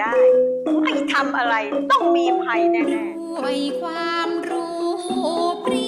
ได้ไม่ทำอะไรต้องมีภัยแน่ๆด้วยความรู้ปรี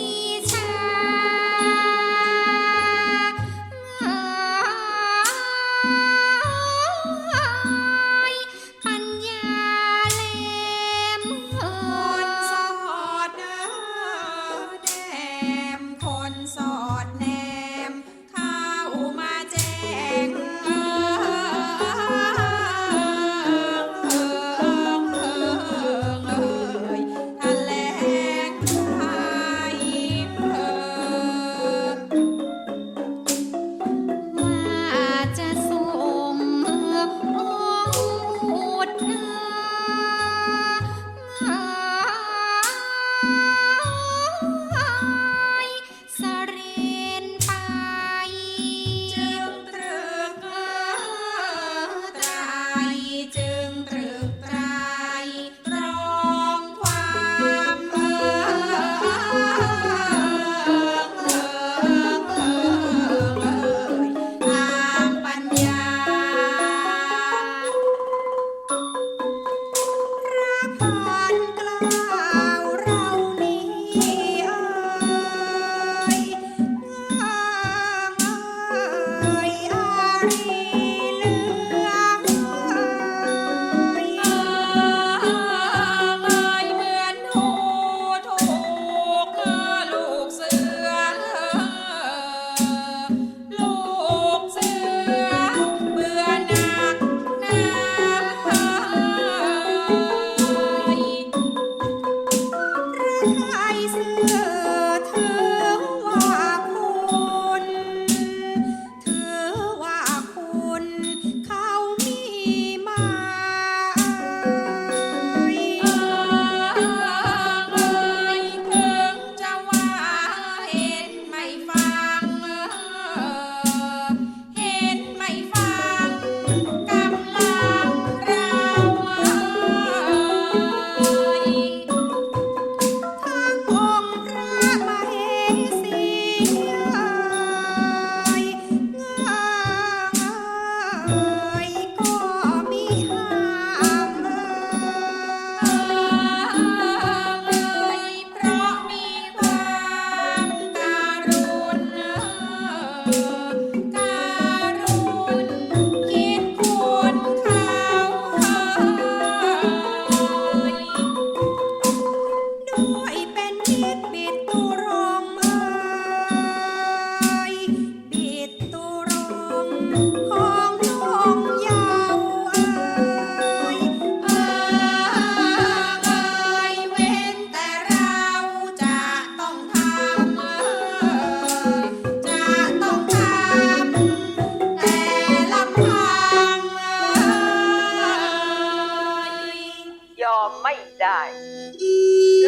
ไม่ได้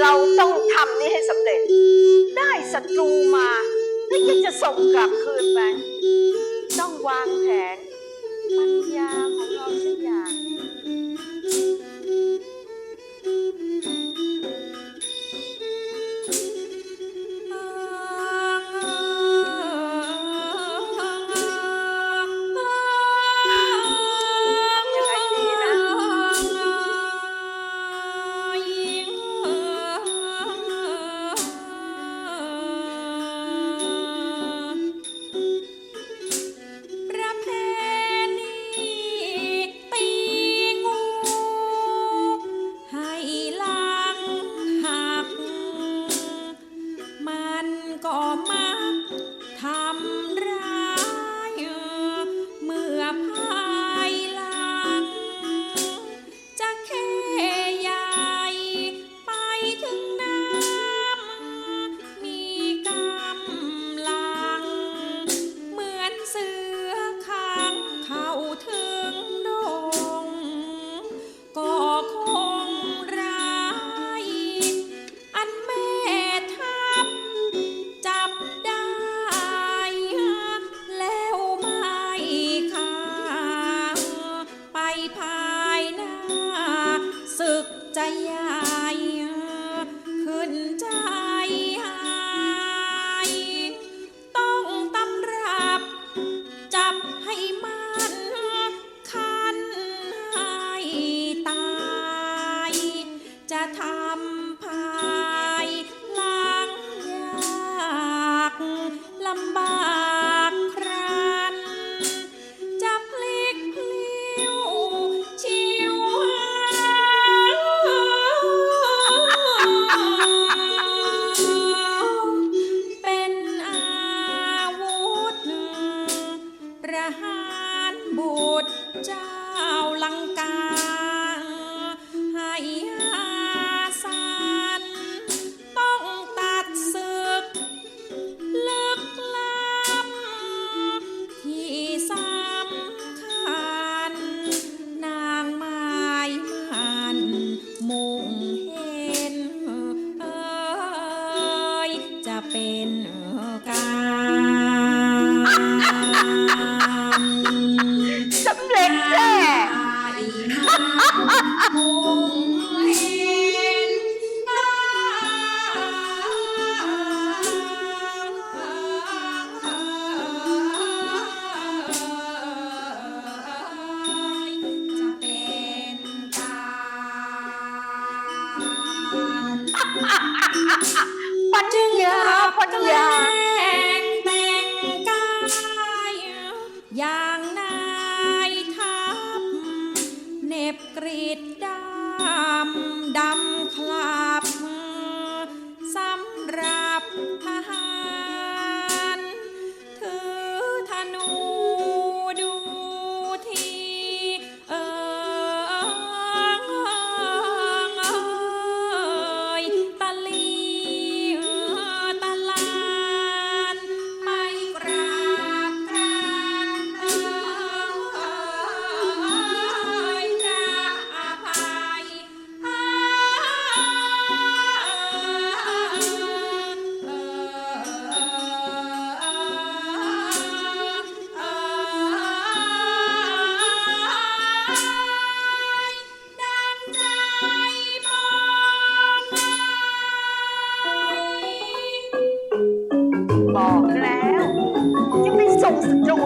เราต้องทำนี้ให้สำเร็จ ได้ศัตรูมาแล้วจะส่งกลับคืนไหมต้องวางแผนปัญญาของเราสักอย่าง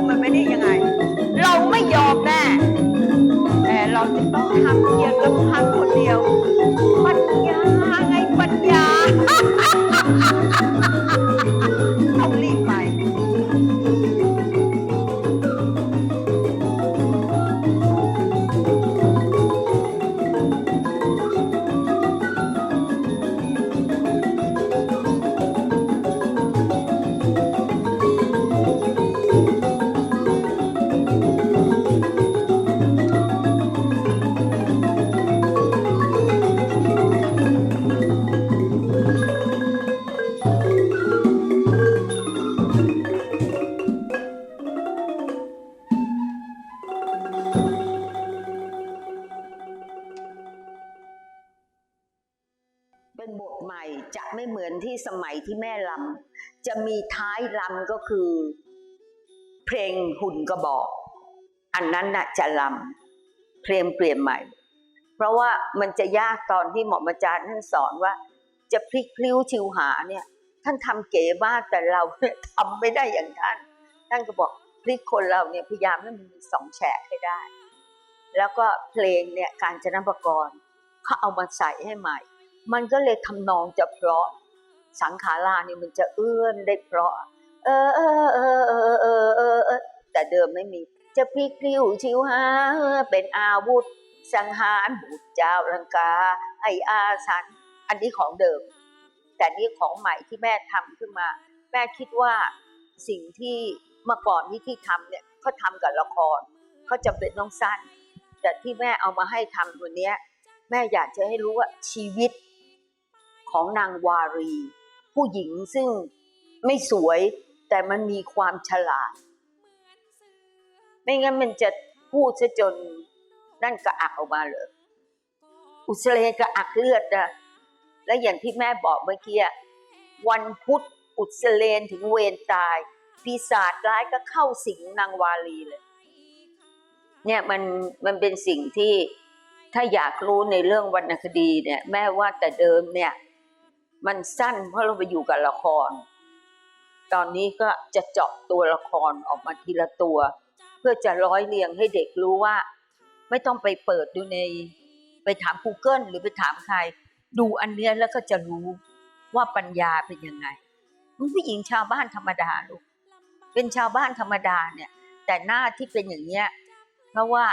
มันไม่ได้ยังไง เราไม่ยอมแน่แต่เราจะต้องทำเพียงลำพังคนเดียว ปัญญาไงปัญญา เป็นบทใหม่จะไม่เหมือนที่สมัยที่แม่ลำจะมีท้ายลำก็คือ เพลงหุ่นกระบอก อันนั้นน่ะจะลำเพลงเปลี่ยนใหม่ เพราะว่ามันจะยากตอนที่หมอมอาจารย์ท่านสอนว่า จะพลิกพลิ้วชิวหาเนี่ยท่านทำเก๋มากแต่เราเนี่ยทำไม่ได้อย่างท่าน ท่านก็บอกพลิกคนเราเนี่ยพยายามให้มันมีสองแฉกให้ได้ แล้วก็เพลงเนี่ยการจนบกรเขาเอามาใส่ให้ใหม่ มันก็เลยทำนองจะเพราะสังขาราเนี่ยมันจะเอื้อนได้เพราะ เออเออเออเออเออเออเออแต่เดิมไม่มี จะพลิกลิ้วชิวหาเป็นอาวุธ สังหารบุตรเจ้าลังกา ไออาสัน อันนี้ของเดิม แต่นี่ของใหม่ที่แม่ทำขึ้นมา แม่คิดว่าสิ่งที่เมื่อก่อนที่ที่ทำเนี่ยเขาทำกับละครเขาจำเป็นต้องสั้น แต่ที่แม่เอามาให้ทำตัวเนี้ย แม่อยากจะให้รู้ว่าชีวิต ของนางวารี ผู้หญิงซึ่งไม่สวยแต่มันมีความฉลาด ไม่งั้นมันจะพูดซะจนนั่นกระอักออกมาเลยอุสเลนกระอักเลือดนะและอย่างที่แม่บอกเมื่อกี้วันพุธอุสเลนถึงเวรตาย ปีศาจร้ายก็เข้าสิงนางวาลีเลย เนี่ยมันมันเป็นสิ่งที่ถ้าอยากรู้ในเรื่องวรรณคดีเนี่ย แม่ว่าแต่เดิมเนี่ย มันสั้นเพราะเราไปอยู่กับละคร ตอนนี้ก็จะเจาะตัวละครออกมาทีละตัว เพื่อจะร้อยเรียงให้เด็กรู้ว่า ไม่ต้องไปเปิดดูใน ไปถาม Google หรือไปถามใคร ดูอันเนี้ยแล้วก็จะรู้ว่าปัญญาเป็นยังไงมันผู้หญิงชาวบ้านธรรมดาลูกเป็นชาวบ้านธรรมดาเนี่ย แต่หน้าที่เป็นอย่างเนี้ยเพราะว่า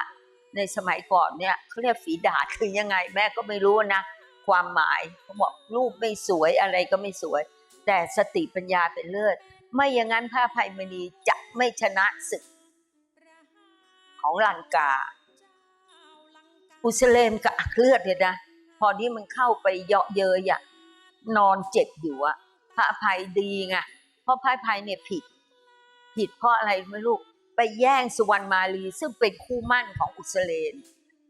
ในสมัยก่อนเนี่ยเขาเรียกฝีดาดคือยังไง แม่ก็ไม่รู้นะ ความหมายเขาบอกรูปไม่สวยอะไรก็ไม่สวย แต่สติปัญญาเป็นเลิศไม่อย่างนั้นพระภัยมณีจะไม่ชนะศึก ของลังกา อุสเลมกับอักเลือดเลยนะพอที่มันเข้าไปเยาะเยยอะนอนเจ็บอยู่อะพระภัยดีไงเพราะพระภัยเนี่ยผิด ผิดเพราะอะไรไม่รู้ไปแย่งสุวรรณมาลี ซึ่งเป็นคู่มั่นของอุสเลน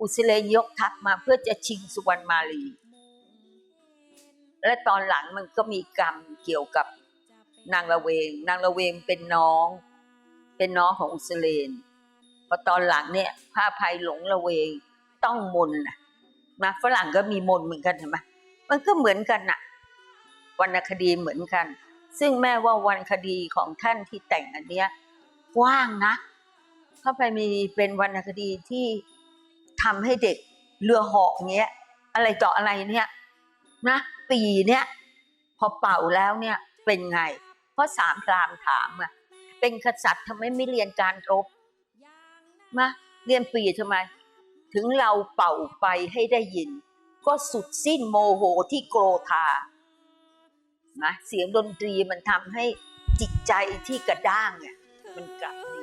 อุสเลนยกทัพมาเพื่อจะชิงสุวรรณมาลี และตอนหลังมันก็มีกรรมเกี่ยวกับนางละเวง นางละเวงเป็นน้อง เป็นน้องของอุสเลนพอตอนหลังเนี่ยพระภัยหลงละเวงต้องมนนะมาฝรั่งก็มีมนเหมือนกันเห็นไหมมันก็เหมือนกันน่ะวรรณคดีเหมือนกัน ซึ่งแม่ว่าวรรณคดีของท่านที่แต่งอันเนี้ยกว้างนะเข้าไปมีเป็นวรรณคดีที่ทำให้เด็กเรือหาะเงี้ย อะไรต่ออะไรเนี่ยนะ ปีเนี้ยพอเป่าแล้วเนี่ยเป็นไง เพราะสามพรามถามอะเป็นกษัตริย์ทำไมไม่เรียนการรบมาเรียนปีทำไม ถึงเราเป่าไปให้ได้ยิน ก็สุดสิ้นโมโหที่โกรธานะเสียงดนตรีมันทำให้จิตใจที่กระด้างเนี่ยมันกลับดี